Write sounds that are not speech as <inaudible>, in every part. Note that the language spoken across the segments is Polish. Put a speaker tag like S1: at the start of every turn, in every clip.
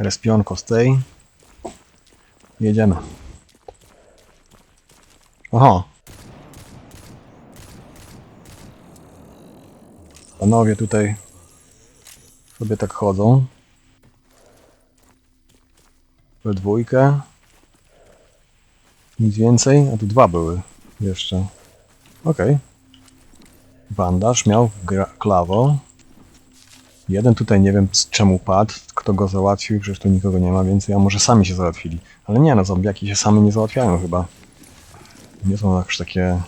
S1: Respionko z tej. Jedziemy. Aha. Panowie tutaj sobie tak chodzą. We dwójkę. Nic więcej. A tu dwa były jeszcze. Okej. Bandaż miał klawo. Jeden tutaj nie wiem z czemu padł, kto go załatwił, przecież tu nikogo nie ma więcej, a może sami się załatwili. Ale nie no, zombiaki się same nie załatwiają chyba. Nie są aż takie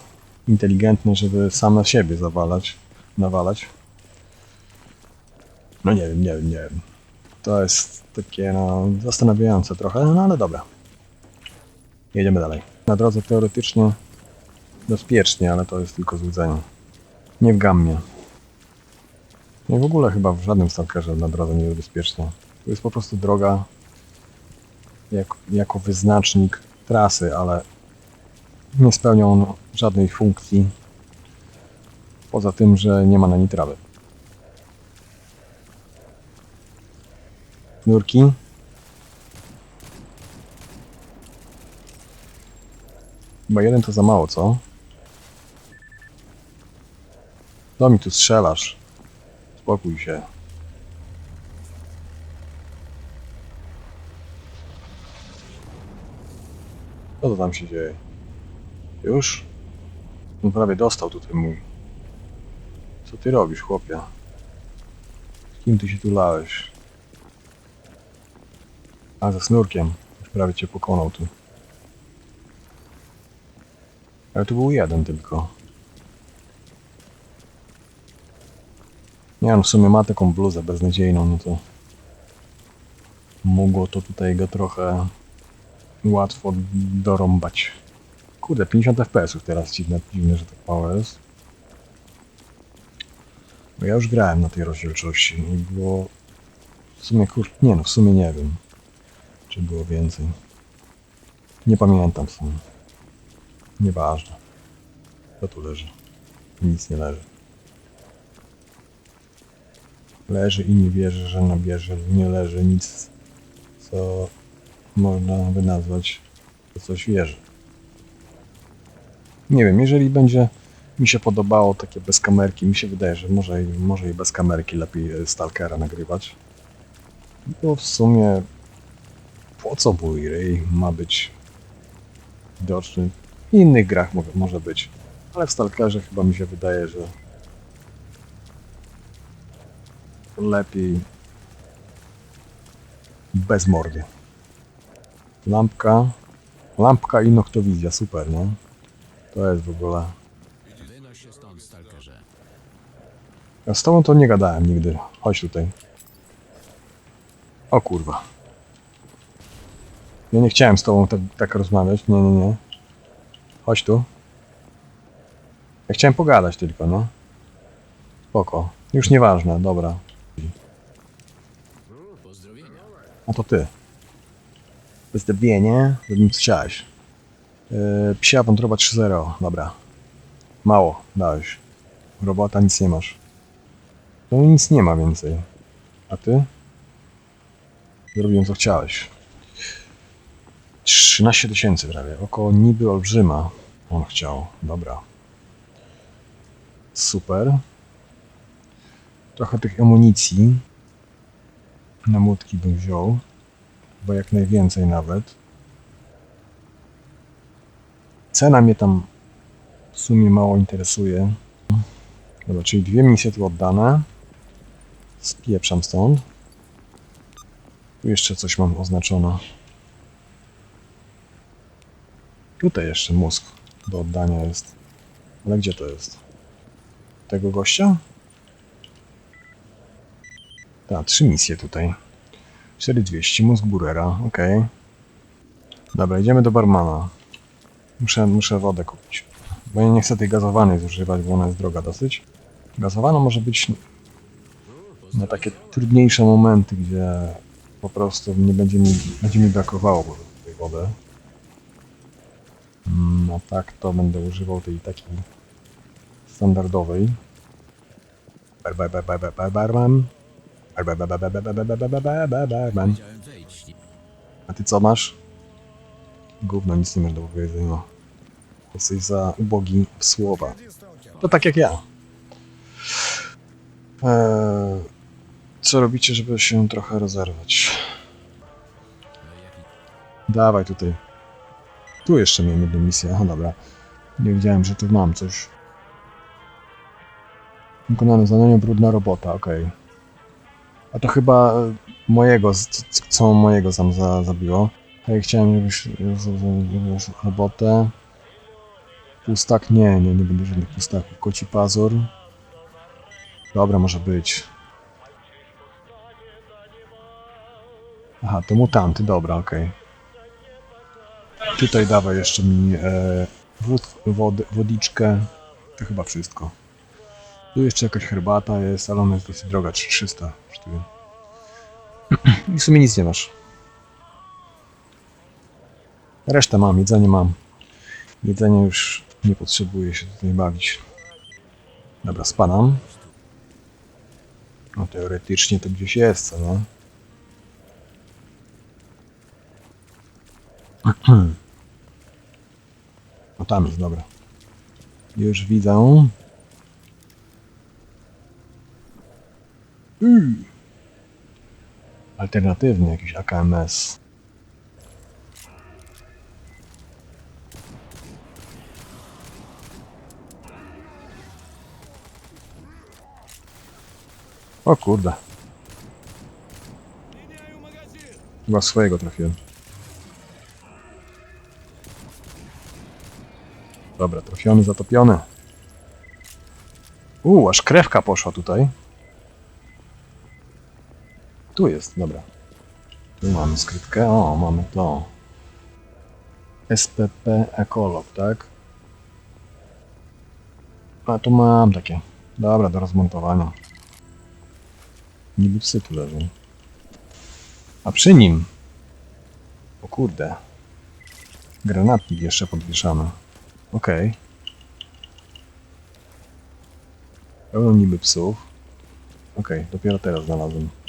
S1: inteligentne, żeby same siebie zawalać, nawalać. No nie wiem, nie wiem, nie wiem. To jest takie no, zastanawiające trochę, no ale dobra. Jedziemy dalej. Na drodze teoretycznie bezpiecznie, ale to jest tylko złudzenie. Nie w gammie. Nie w ogóle chyba w żadnym stalkerze na drodze nie jest bezpiecznie. To jest po prostu droga jak, jako wyznacznik trasy, ale nie spełnia on żadnej funkcji poza tym, że nie ma na niej trawy. Nurki. Chyba jeden to za mało, co? Do mi tu strzelasz. Spokój się. Co to tam się dzieje? Już? On prawie dostał tutaj mój. Co ty robisz, chłopie? Z kim ty się tu lałeś? A, ze snurkiem. Już prawie cię pokonał tu. Ale tu był jeden tylko. Nie no, w sumie ma taką bluzę beznadziejną, no to mogło to tutaj go trochę łatwo dorąbać. Kurde, 50 FPS-ów teraz dziwne, dziwne, że tak mało jest. Bo ja już grałem na tej rozdzielczości i było w sumie kur... nie no, w sumie nie wiem, czy było więcej. Nie pamiętam w sumie. Nieważne. Co tu leży? Nic nie leży. Leży i nie wierzy, że nabierze. Nie leży nic, co można by nazwać, że coś wierzy. Nie wiem, jeżeli będzie mi się podobało takie bez kamerki, mi się wydaje, że może, może i bez kamerki lepiej Stalkera nagrywać. Bo w sumie po co ryj ma być widoczny? W innych grach mo- może być, ale w Stalkerze chyba mi się wydaje, że lepiej bez mordy. Lampka. Lampka i noktowizja, super, no. To jest w ogóle. Ja z tobą to nie gadałem nigdy. Chodź tutaj. O kurwa. Ja nie chciałem z tobą tak, tak rozmawiać. Nie, nie, nie. Chodź tu. Ja chciałem pogadać tylko, no. Spoko. Już nieważne, dobra. A to ty. Wystawienie, żebym chciałeś. Yy, psia wątroba 3.0, dobra. Mało, dałeś. Robota, nic nie masz. No nic nie ma więcej. A ty? Zrobiłem co chciałeś. 13 tysięcy prawie. Około niby olbrzyma. On chciał. Dobra. Super. Trochę tych amunicji. Na młotki bym wziął. Chyba jak najwięcej nawet. Cena mnie tam w sumie mało interesuje. Dobra, czyli dwie misje tu oddane. Spieprzam stąd. Tu jeszcze coś mam oznaczone. Tutaj jeszcze mózg do oddania jest. Ale gdzie to jest? Tego gościa? Tak, trzy misje tutaj. 4200, mózg Burera, okej. Dobra, idziemy do barmana. Muszę, muszę wodę kupić. Bo ja nie chcę tej gazowanej zużywać, bo ona jest droga dosyć. Gazowana może być na takie trudniejsze momenty, gdzie po prostu nie będzie mi, będzie mi brakowało tej wody. No tak, to będę używał tej takiej standardowej. Bar, bar, bar, bar, bar, bar, barman. Bar, bar, bar, bar, bar, bar, bar, A ty co masz? Gówno, nic nie masz do powiedzenia. Jesteś za ubogi w słowa. To tak jak ja. Eee, co robicie, żeby się trochę rozerwać? Dawaj tutaj. Tu jeszcze miałem jedną misję. Aha, dobra. Nie wiedziałem, że tu mam coś. Wykonane zadanie, brudna robota, okej. A to chyba e, mojego, co mojego sam za, zabiło. Ja chciałem, żebyś zrobił robotę. Pustak? Nie, nie, nie będzie żadnych pustaków. Koci pazur. Dobra, może być. Aha, to mutanty, dobra, okej. Tutaj dawaj jeszcze mi e, wód, wody, wodiczkę. To chyba wszystko. Tu jeszcze jakaś herbata jest, ale ona jest dosyć droga, 300 kosztuje. <clears throat> I w sumie nic nie masz. Resztę mam, jedzenie mam. Jedzenie już nie potrzebuję się tutaj bawić. Dobra, spadam. No teoretycznie to gdzieś jest, co? <clears throat> No tam jest, dobra. Już widzę. Mm. Alternatywny jakiś AKMS. O kurde. Chyba swojego trafiłem. Dobra, trafiony, zatopiony. Uuu, aż krewka poszła tutaj. Tu jest, dobra. Tu mamy skrytkę. O, mamy to. SPP Ekolog, tak? A tu mam takie. Dobra, do rozmontowania. Niby psy tu leżą. A przy nim. O kurde. Granatnik jeszcze podwieszamy. Okej. Pełno niby psów. Okej, dopiero teraz znalazłem.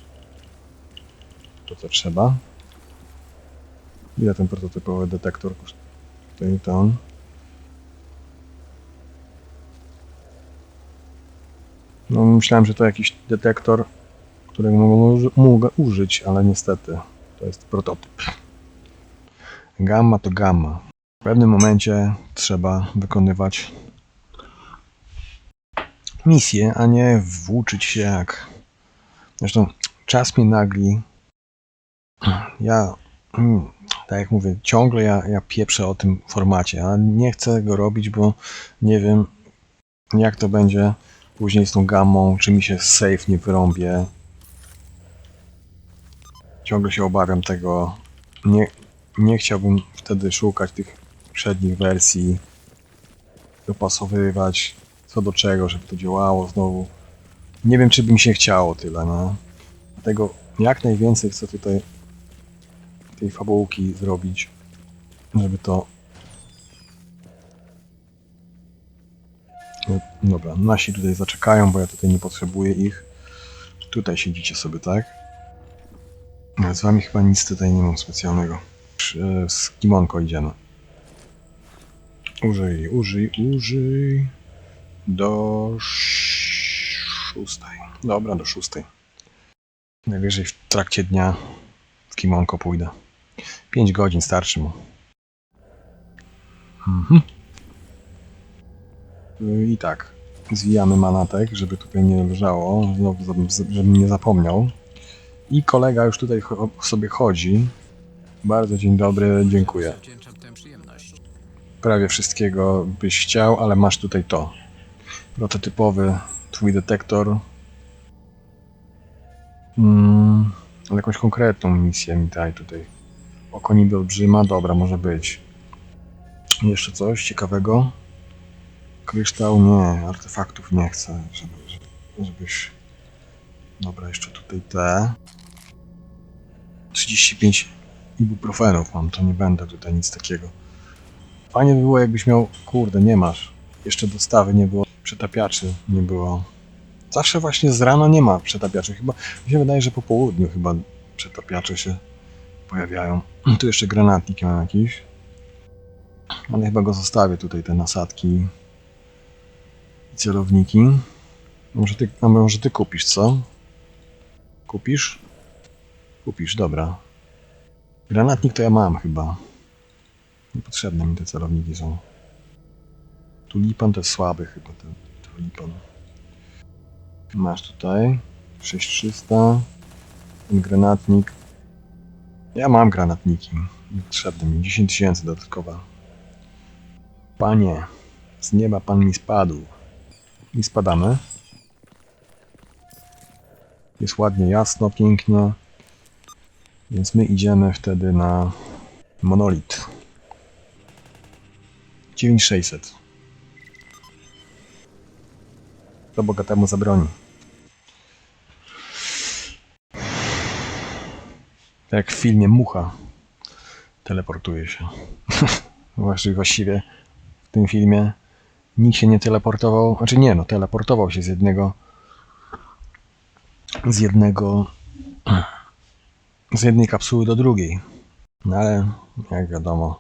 S1: To co trzeba. Ile ten prototypowy detektor kosztuje? Ten. No myślałem, że to jakiś detektor, którego mogę, uży- mogę użyć, ale niestety to jest prototyp. Gamma to gamma. W pewnym momencie trzeba wykonywać misję, a nie włóczyć się jak. Zresztą czas mnie nagli. Ja, mm, tak jak mówię, ciągle ja, ja pieprzę o tym formacie, a nie chcę go robić, bo nie wiem, jak to będzie później z tą gammą, czy mi się save nie wyrąbie. Ciągle się obawiam tego. Nie, nie chciałbym wtedy szukać tych przednich wersji, dopasowywać co do czego, żeby to działało znowu. Nie wiem, czy by mi się chciało tyle, no. Dlatego jak najwięcej chcę tutaj tej fabułki zrobić, żeby to... No, dobra, nasi tutaj zaczekają, bo ja tutaj nie potrzebuję ich. Tutaj siedzicie sobie, tak? No, Z wami chyba nic tutaj nie mam specjalnego. Przy- Z kimonko idziemy. Użyj, użyj, użyj. Do sz- szóstej. Dobra, do szóstej. Najwyżej w trakcie dnia w kimonko pójdę. 5 godzin starczy mu. Mhm. I tak. Zwijamy manatek, żeby tutaj nie leżało, żebym nie zapomniał. I kolega już tutaj sobie chodzi. Bardzo dzień dobry, dziękuję. Prawie wszystkiego byś chciał, ale masz tutaj to. Prototypowy twój detektor. Mm, ale jakąś konkretną misję mi daj tutaj. Oko niby olbrzyma, dobra, może być. Jeszcze coś ciekawego? Kryształ? Nie, artefaktów nie chcę, żeby, żeby, żebyś... Dobra, jeszcze tutaj te. 35 ibuprofenów mam, to nie będę tutaj nic takiego. Fajnie by było, jakbyś miał. Kurde, nie masz. Jeszcze dostawy nie było. Przetapiaczy nie było. Zawsze właśnie z rana nie ma przetapiaczy. Chyba mi się wydaje, że po południu chyba przetapiacze się pojawiają. Tu jeszcze granatnik mam jakiś. Ale chyba go zostawię tutaj, te nasadki i celowniki. Może ty, a może ty kupisz, co? Kupisz? Kupisz, dobra. Granatnik to ja mam chyba. Niepotrzebne mi te celowniki są. Tulipan to jest słaby chyba, ten tulipan. Masz tutaj 6300. Ten granatnik. Ja mam granatniki. Niepotrzebne mi. 10 tysięcy dodatkowa. Panie, z nieba pan mi spadł. I spadamy. Jest ładnie jasno, pięknie. Więc my idziemy wtedy na monolit. 9600. To bogatemu zabroni. Jak w filmie Mucha teleportuje się. <laughs> Właściwie- w tym filmie nikt się nie teleportował, znaczy nie no, teleportował się z jednego z jednego z jednej kapsuły do drugiej. No ale jak wiadomo,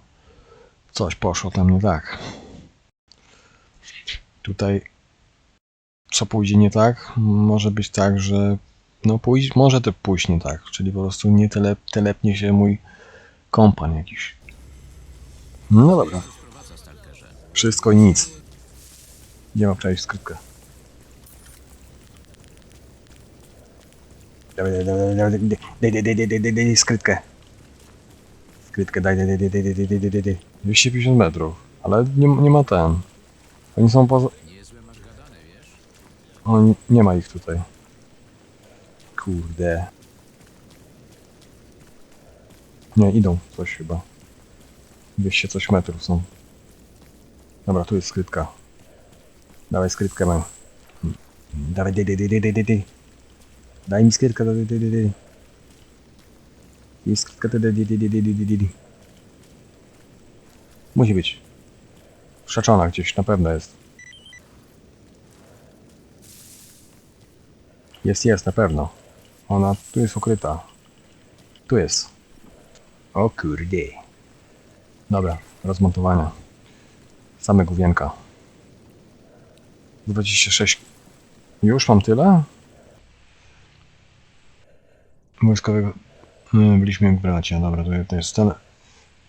S1: coś poszło tam nie tak. Tutaj co pójdzie nie tak? Może być tak, że no pójść, może to pójść nie tak, czyli po prostu nie tele, telepnie się mój kompan jakiś. No dobra. Wszystko i nic. Gdzie ma przejść skrytkę? Dawaj, daj, daj, daj, daj, daj, daj, daj, skrytkę. Skrytkę daj, daj, daj, daj, daj, daj, daj, daj, daj, daj. 250 metrów, ale nie, nie ma ten. Oni są poza...
S2: Niezłe masz gadane, wiesz?
S1: O, nie, nie ma ich tutaj. Kurde. Nie, idą coś chyba. 200 coś metrów są. Dobra, tu jest skrytka. Dawaj skrytkę, mam. Dawaj, daj, daj, daj, daj, daj, daj. Daj mi skrytkę, daj, daj, daj, daj. Jest skrytka, daj, daj, daj, daj, daj, daj, daj. Musi być. Szaczona gdzieś, na pewno jest. Jest, jest, na pewno. Ona tu jest ukryta. Tu jest. O kurde. Dobra, rozmontowania. Same główienka. 26. Już mam tyle? Wojskowego. My byliśmy jak bracia, dobra, to, jest ten.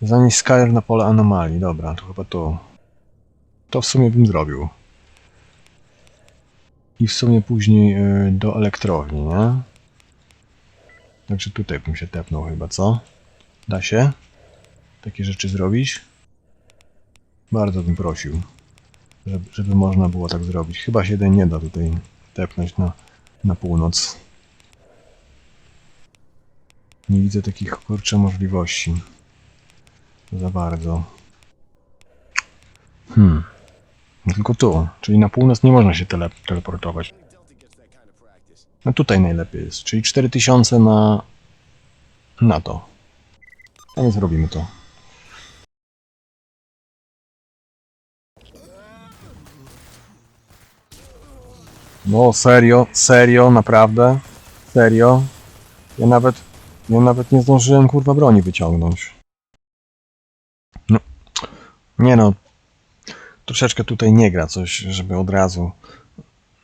S1: Zanieść Skyr na pole anomalii, dobra, to chyba to. To w sumie bym zrobił. I w sumie później y, do elektrowni, nie? Także tutaj bym się tepnął chyba, co? Da się? Takie rzeczy zrobić? Bardzo bym prosił, żeby, żeby można było tak zrobić. Chyba się nie da tutaj tepnąć na, na północ. Nie widzę takich kurczę możliwości. Za bardzo. Hmm. No Tylko tu, czyli na północ nie można się tele teleportować. No tutaj najlepiej jest, czyli 4000 na, na to. A nie zrobimy to. No serio, serio, naprawdę, serio. Ja nawet, ja nawet nie zdążyłem kurwa broni wyciągnąć. No, nie no, troszeczkę tutaj nie gra coś, żeby od razu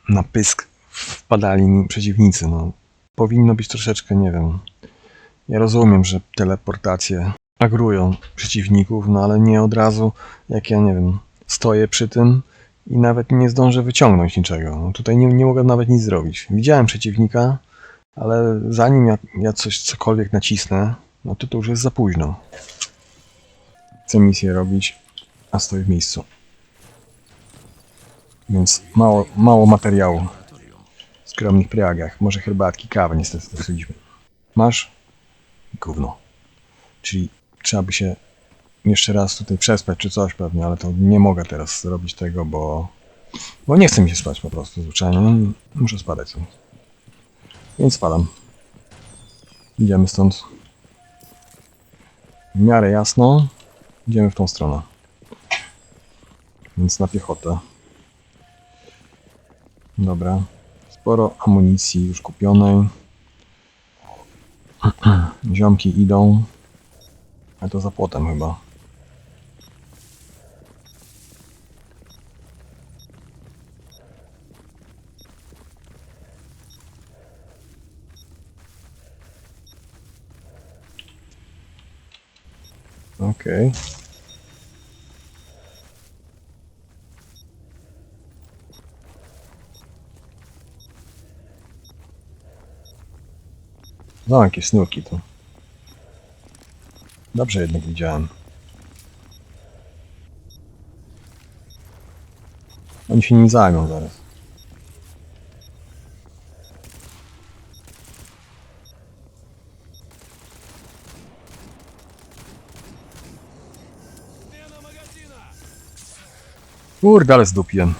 S1: na pysk wpadali mi przeciwnicy. No. Powinno być troszeczkę, nie wiem. Ja rozumiem, że teleportacje agrują przeciwników, no ale nie od razu, jak ja nie wiem, stoję przy tym i nawet nie zdążę wyciągnąć niczego. No, tutaj nie, nie mogę nawet nic zrobić. Widziałem przeciwnika, ale zanim ja, ja coś cokolwiek nacisnę, no to to już jest za późno. Chcę misję robić, a stoję w miejscu. Więc mało, mało materiału. Skromnych pragach. Może herbatki, kawę niestety dostaliśmy. Masz? Gówno. Czyli trzeba by się jeszcze raz tutaj przespać czy coś pewnie, ale to nie mogę teraz zrobić tego, bo... Bo nie chce mi się spać po prostu zwyczajnie. Muszę spadać. Więc spadam. Idziemy stąd. W miarę jasno. Idziemy w tą stronę. Więc na piechotę. Dobra. Sporo amunicji już kupionej. <clears throat> Ziomki idą. Ale to za płotem chyba. Okej. No, jakieś sznurki tu. Dobrze jednak widziałem. Oni się nim zajmą zaraz. Kurde, ale zdupiłem.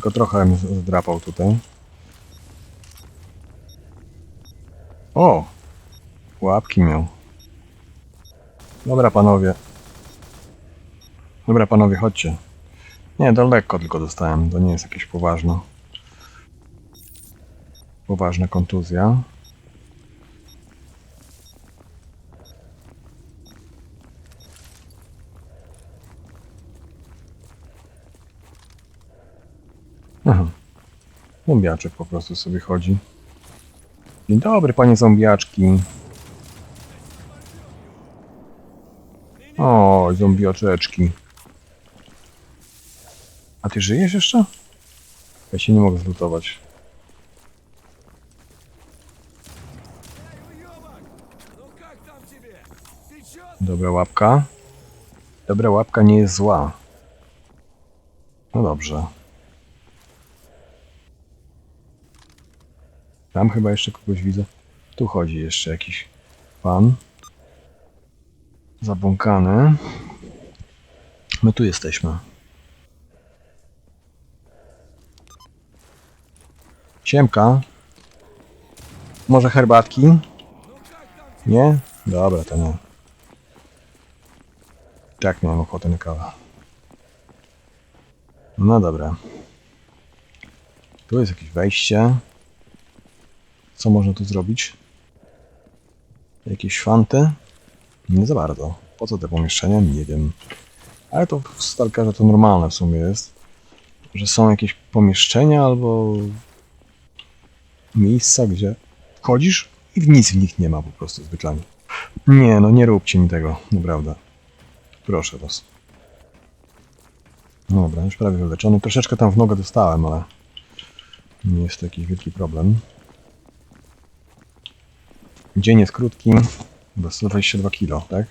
S1: Tylko trochę zdrapał tutaj. O! Łapki miał. Dobra panowie. Dobra panowie, chodźcie. Nie, to lekko tylko dostałem. To nie jest jakieś poważne. Poważna kontuzja. Aha. Zombiaczek po prostu sobie chodzi. Dzień dobry, panie zombiaczki. O, zombiaczeczki. A ty żyjesz jeszcze? Ja się nie mogę zlutować. Dobra łapka. Dobra łapka nie jest zła. No dobrze. Tam chyba jeszcze kogoś widzę. Tu chodzi jeszcze jakiś pan. Zabłąkany. My tu jesteśmy. Siemka. Może herbatki? Nie? Dobra, to nie. Tak, miałem ochotę na kawę. No dobra. Tu jest jakieś wejście. Co można tu zrobić? Jakieś fanty? Nie za bardzo. Po co te pomieszczenia? Nie wiem. Ale to w Stalkerze to normalne w sumie jest. Że są jakieś pomieszczenia albo miejsca, gdzie chodzisz i nic w nich nie ma po prostu zwyczajnie. Nie, no nie róbcie mi tego, naprawdę. Proszę was. Dobra, już prawie wyleczony. Troszeczkę tam w nogę dostałem, ale nie jest to jakiś wielki problem. Dzień jest krótki, bo 122 kg, tak?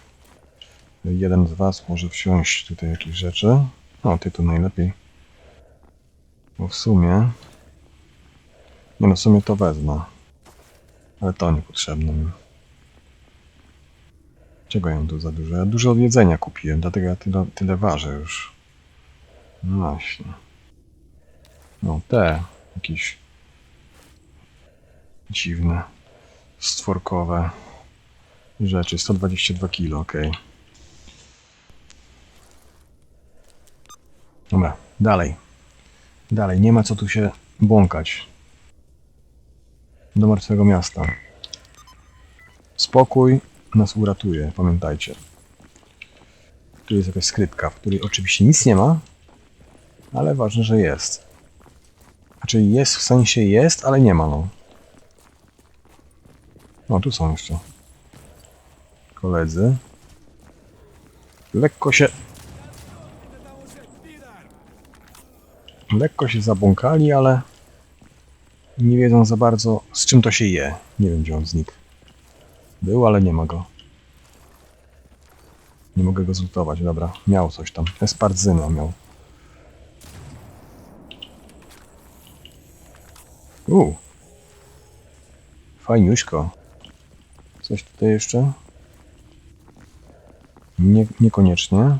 S1: Jeden z Was może wsiąść tutaj jakieś rzeczy. O, ty tu najlepiej. Bo w sumie... Nie no, w sumie to wezmę. Ale to niepotrzebne mi. Czego mam tu za dużo? Ja dużo jedzenia kupiłem, dlatego ja tyle, tyle ważę już. No właśnie. No, te jakieś dziwne stworkowe rzeczy. 122 kg, ok. Dobra, dalej. Dalej, nie ma co tu się błąkać. Do martwego miasta. Spokój nas uratuje, pamiętajcie. Tu jest jakaś skrytka, w której oczywiście nic nie ma, ale ważne, że jest. Znaczy jest, w sensie jest, ale nie ma, no. No, tu są jeszcze. Koledzy. Lekko się... Lekko się zabłąkali, ale... Nie wiedzą za bardzo, z czym to się je. Nie wiem, gdzie on znikł. Był, ale nie ma go. Nie mogę go zlutować, dobra. Miał coś tam. Esparzyna miał. U. Fajniuśko. Coś tutaj jeszcze? Nie, niekoniecznie.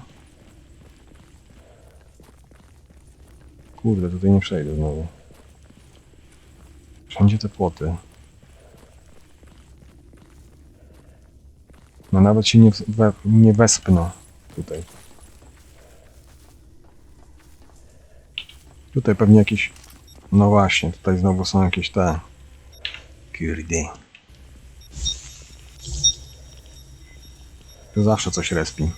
S1: Kurde, tutaj nie przejdę znowu. Wszędzie te płoty. No nawet się nie, we, nie wespnę tutaj. Tutaj pewnie jakieś... No właśnie, tutaj znowu są jakieś te... Kurde. Zawsze coś respi.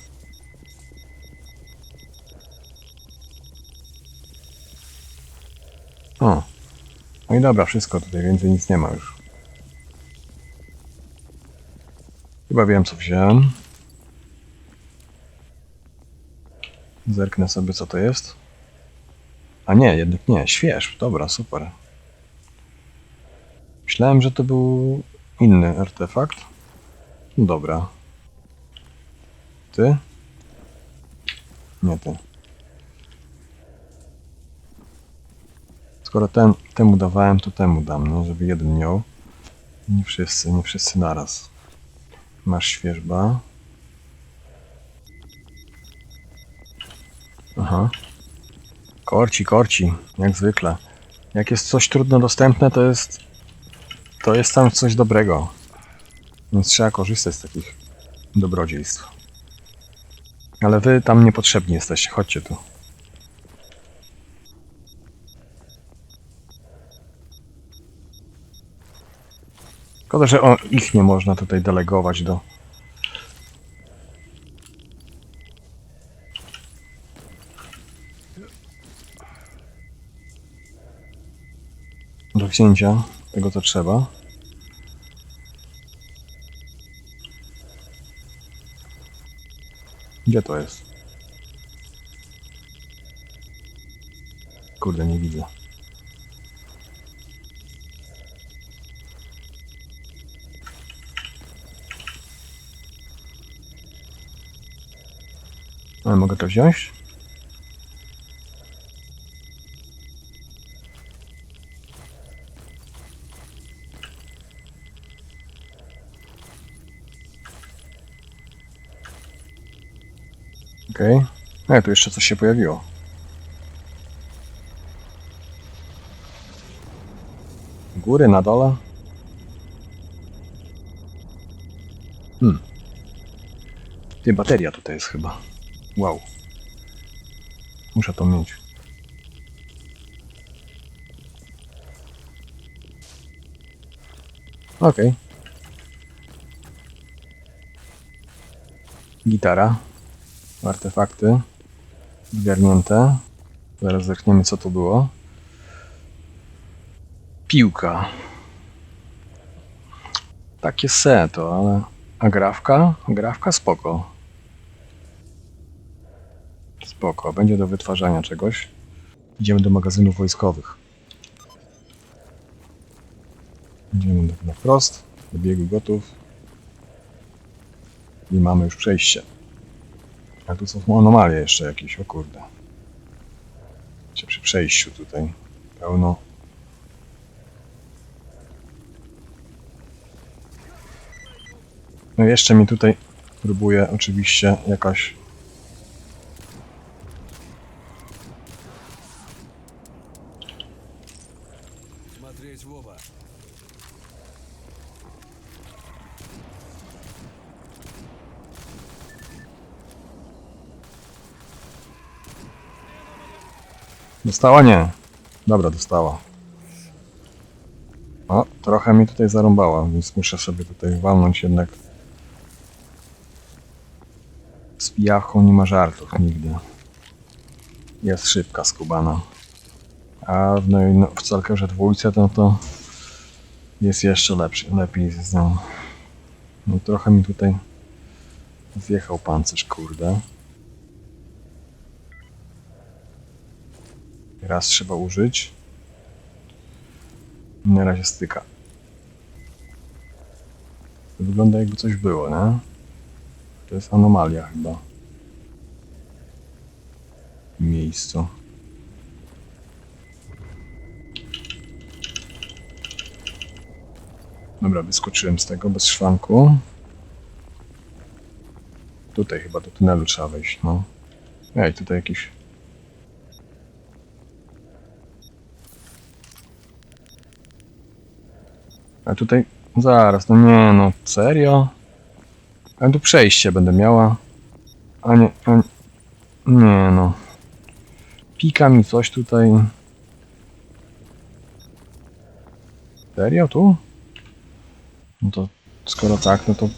S1: O. No i dobra, wszystko tutaj, więcej nic nie ma już. Chyba wiem, co wziąłem. Zerknę sobie, co to jest. A nie, jednak nie, śwież. Dobra, super. Myślałem, że to był inny artefakt. Dobra. Ty? Nie ty. Skoro ten, temu dawałem, to temu dam, no, żeby jeden miał. Nie wszyscy, nie wszyscy naraz. Masz świeżba. Aha. Korci, korci, jak zwykle. Jak jest coś trudno dostępne, to jest... To jest tam coś dobrego. Więc trzeba korzystać z takich dobrodziejstw. Ale wy tam niepotrzebni jesteście, chodźcie tu. Szkoda, że ich nie można tutaj delegować do... do wzięcia tego, co trzeba. Gdzie to jest? Kurde, nie widzę. Ale mogę to wziąć? Okej. Okay. A, tu jeszcze coś się pojawiło. Góry na dole. Hmm. Ty, bateria tutaj jest chyba. Wow. Muszę to mieć. Okej. Gitara. Artefakty. Zgarnięte. Zaraz zerkniemy co to było. Piłka. Takie se to, ale... A grafka? Grafka spoko. Spoko, będzie do wytwarzania czegoś. Idziemy do magazynów wojskowych. Idziemy na wprost, do biegu gotów. I mamy już przejście. A tu są anomalie jeszcze jakieś, o kurde. Czy przy przejściu tutaj pełno. No jeszcze mi tutaj próbuje oczywiście jakaś
S3: Смотреть в оба.
S1: Dostała? Nie. Dobra, dostała. O, trochę mi tutaj zarąbała, więc muszę sobie tutaj walnąć jednak. Z pijachą nie ma żartów nigdy. Jest szybka skubana. A w, no, no, w dwójce to, to jest jeszcze lepszy, lepiej z nią. No trochę mi tutaj zjechał pancerz, kurde. Raz trzeba użyć. Na razie styka. Wygląda jakby coś było, nie? To jest anomalia chyba. Miejscu. Dobra, wyskoczyłem z tego bez szwanku. Tutaj chyba do tunelu trzeba wejść, no. Ej, tutaj jakiś A tutaj, zaraz, no nie no, serio? A tu przejście będę miała. A nie, a nie, nie no. Pika mi coś tutaj. Serio tu? No to skoro tak, no to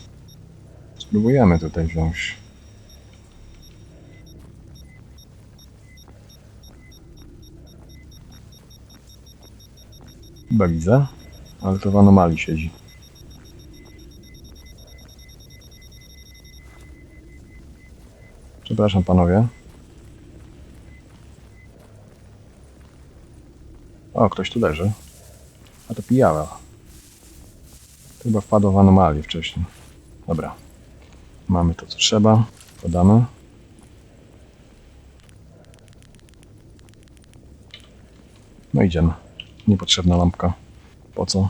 S1: Spróbujemy tutaj wziąć. Chyba widzę, ale to w anomalii siedzi. Przepraszam panowie. O, ktoś tu leży. A to pijała. Chyba wpadła w anomalię wcześniej. Dobra. Mamy to, co trzeba. Podamy. No idziemy. Niepotrzebna lampka. Po co?